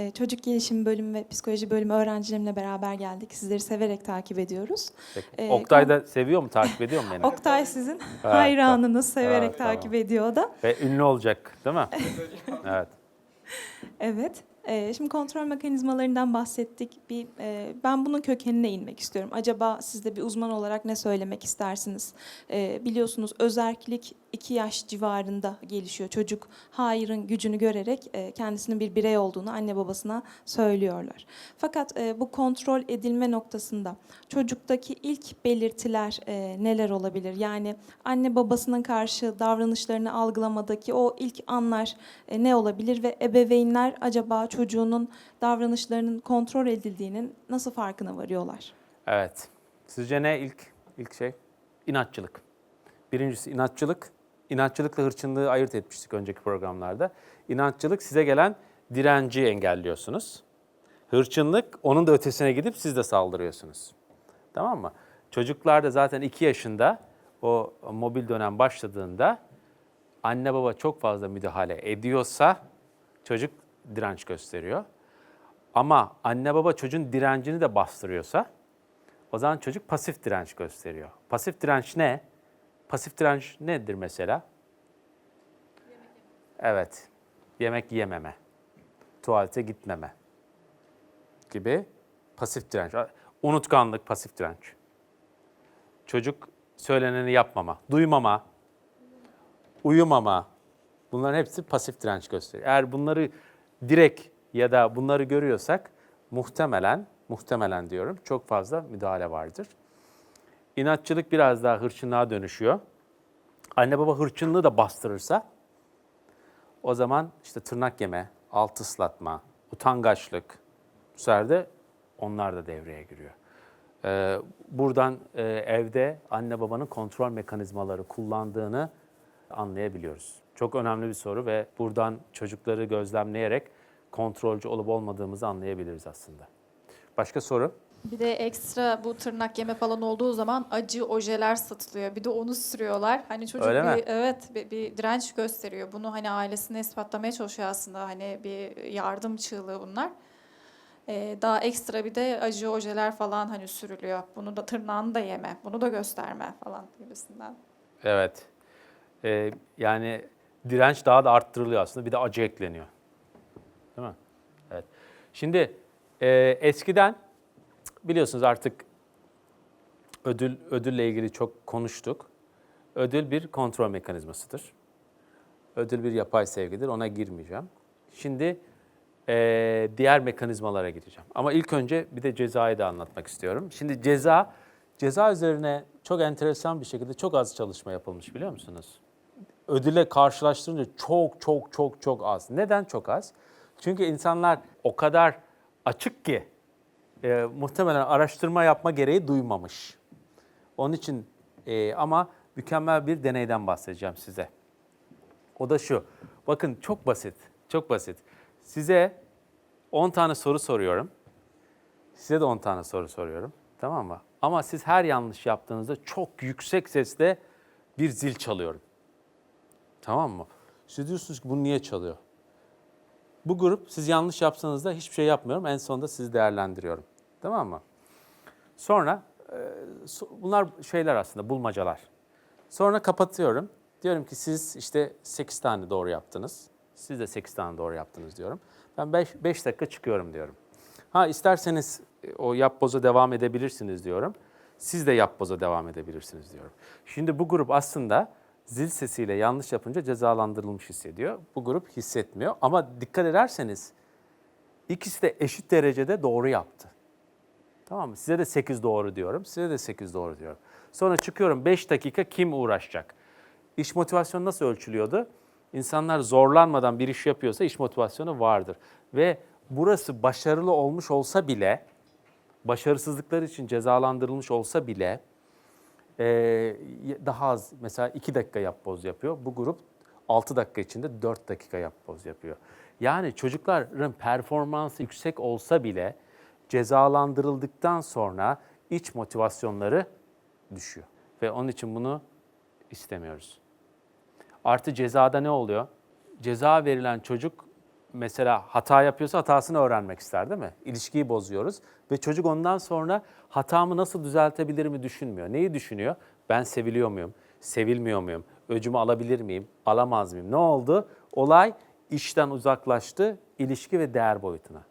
e, çocuk gelişim bölümü ve psikoloji bölümü öğrencilerimle beraber geldik. Sizleri severek takip ediyoruz. Peki. Ee, Oktay da seviyor mu, takip ediyor mu beni? Oktay sizin hayranınız, severek Evet, tamam. takip ediyor o da. Ve ünlü olacak değil mi? evet. Evet. Ee, şimdi kontrol mekanizmalarından bahsettik. Bir, e, ben bunun kökenine inmek istiyorum. Acaba siz de bir uzman olarak ne söylemek istersiniz? Ee, biliyorsunuz özerklik 2 yaş civarında gelişiyor. Çocuk hayırın gücünü görerek e, kendisinin bir birey olduğunu anne babasına söylüyorlar. Fakat e, bu kontrol edilme noktasında çocuktaki ilk belirtiler neler olabilir? Yani anne babasına karşı davranışlarını algılamadaki o ilk anlar ne olabilir ve ebeveynler acaba çocuğunun davranışlarının kontrol edildiğinin nasıl farkına varıyorlar? Evet. Sizce ne ilk ilk şey? İnatçılık. Birincisi inatçılık. İnatçılıkla hırçınlığı ayırt etmiştik önceki programlarda. İnatçılık size gelen direnci engelliyorsunuz. Hırçınlık onun da ötesine gidip siz de saldırıyorsunuz. Tamam mı? Çocuklar da zaten 2 yaşında o mobil dönem başladığında anne baba çok fazla müdahale ediyorsa çocuk direnç gösteriyor. Ama anne baba çocuğun direncini de bastırıyorsa o zaman çocuk pasif direnç gösteriyor. Pasif direnç ne? Pasif direnç nedir mesela? Evet. Yemek yememe. Tuvalete gitmeme gibi pasif direnç. Unutkanlık pasif direnç. Çocuk söyleneni yapmama, duymama, uyumama. Bunların hepsi pasif direnç gösteriyor. Eğer bunları direkt ya da bunları görüyorsak muhtemelen, muhtemelen diyorum çok fazla müdahale vardır. İnatçılık biraz daha hırçınlığa dönüşüyor. Anne baba hırçınlığı da bastırırsa o zaman işte tırnak yeme, alt ıslatma, utangaçlık bu sefer de onlar da devreye giriyor. Ee, buradan e, evde anne babanın kontrol mekanizmaları kullandığını anlayabiliyoruz. Çok önemli bir soru ve buradan çocukları gözlemleyerek kontrolcü olup olmadığımızı anlayabiliriz aslında. Başka soru? Bir de ekstra bu tırnak yeme falan olduğu zaman acı ojeler satılıyor. Bir de onu sürüyorlar. Hani çocuk Öyle bir mi? evet bir, bir direnç gösteriyor. Bunu hani ailesine ispatlamaya çalışıyor aslında. Hani bir yardım çığlığı bunlar. Ee, daha ekstra bir de acı ojeler falan hani sürülüyor. Bunu da tırnağını da yeme, bunu da gösterme falan gibisinden. Evet. Ee, yani direnç daha da arttırılıyor aslında. Bir de acı ekleniyor. Değil mi? Evet. Şimdi e, eskiden biliyorsunuz artık ödül ödülle ilgili çok konuştuk. Ödül bir kontrol mekanizmasıdır. Ödül bir yapay sevgidir. Ona girmeyeceğim. Şimdi e, diğer mekanizmalara gireceğim. Ama ilk önce bir de cezayı da anlatmak istiyorum. Şimdi ceza, ceza üzerine çok enteresan bir şekilde çok az çalışma yapılmış biliyor musunuz? Ödüle karşılaştırınca çok çok çok çok az. Neden çok az? Çünkü insanlar o kadar açık ki e, muhtemelen araştırma yapma gereği duymamış. Onun için e, ama mükemmel bir deneyden bahsedeceğim size. O da şu. Bakın çok basit. Çok basit. Size 10 tane soru soruyorum. Size de 10 tane soru soruyorum. Tamam mı? Ama siz her yanlış yaptığınızda çok yüksek sesle bir zil çalıyorum. Tamam mı? Siz diyorsunuz ki bunu niye çalıyor? Bu grup siz yanlış yapsanız da hiçbir şey yapmıyorum. En sonunda sizi değerlendiriyorum. Tamam mı? Sonra e, bunlar şeyler aslında bulmacalar. Sonra kapatıyorum. Diyorum ki siz işte 8 tane doğru yaptınız. Siz de 8 tane doğru yaptınız diyorum. Ben 5 5 dakika çıkıyorum diyorum. Ha isterseniz e, o yapboza devam edebilirsiniz diyorum. Siz de yapboza devam edebilirsiniz diyorum. Şimdi bu grup aslında zil sesiyle yanlış yapınca cezalandırılmış hissediyor. Bu grup hissetmiyor ama dikkat ederseniz ikisi de eşit derecede doğru yaptı. Tamam mı? Size de 8 doğru diyorum. Size de 8 doğru diyorum. Sonra çıkıyorum 5 dakika kim uğraşacak? İş motivasyonu nasıl ölçülüyordu? İnsanlar zorlanmadan bir iş yapıyorsa iş motivasyonu vardır. Ve burası başarılı olmuş olsa bile, başarısızlıklar için cezalandırılmış olsa bile e, daha az mesela 2 dakika yapboz yapıyor. Bu grup 6 dakika içinde 4 dakika yapboz yapıyor. Yani çocukların performansı yüksek olsa bile cezalandırıldıktan sonra iç motivasyonları düşüyor. Ve onun için bunu istemiyoruz. Artı cezada ne oluyor? Ceza verilen çocuk mesela hata yapıyorsa hatasını öğrenmek ister değil mi? İlişkiyi bozuyoruz ve çocuk ondan sonra hatamı nasıl düzeltebilirimi düşünmüyor. Neyi düşünüyor? Ben seviliyor muyum? Sevilmiyor muyum? Öcümü alabilir miyim? Alamaz mıyım? Ne oldu? Olay işten uzaklaştı, ilişki ve değer boyutuna.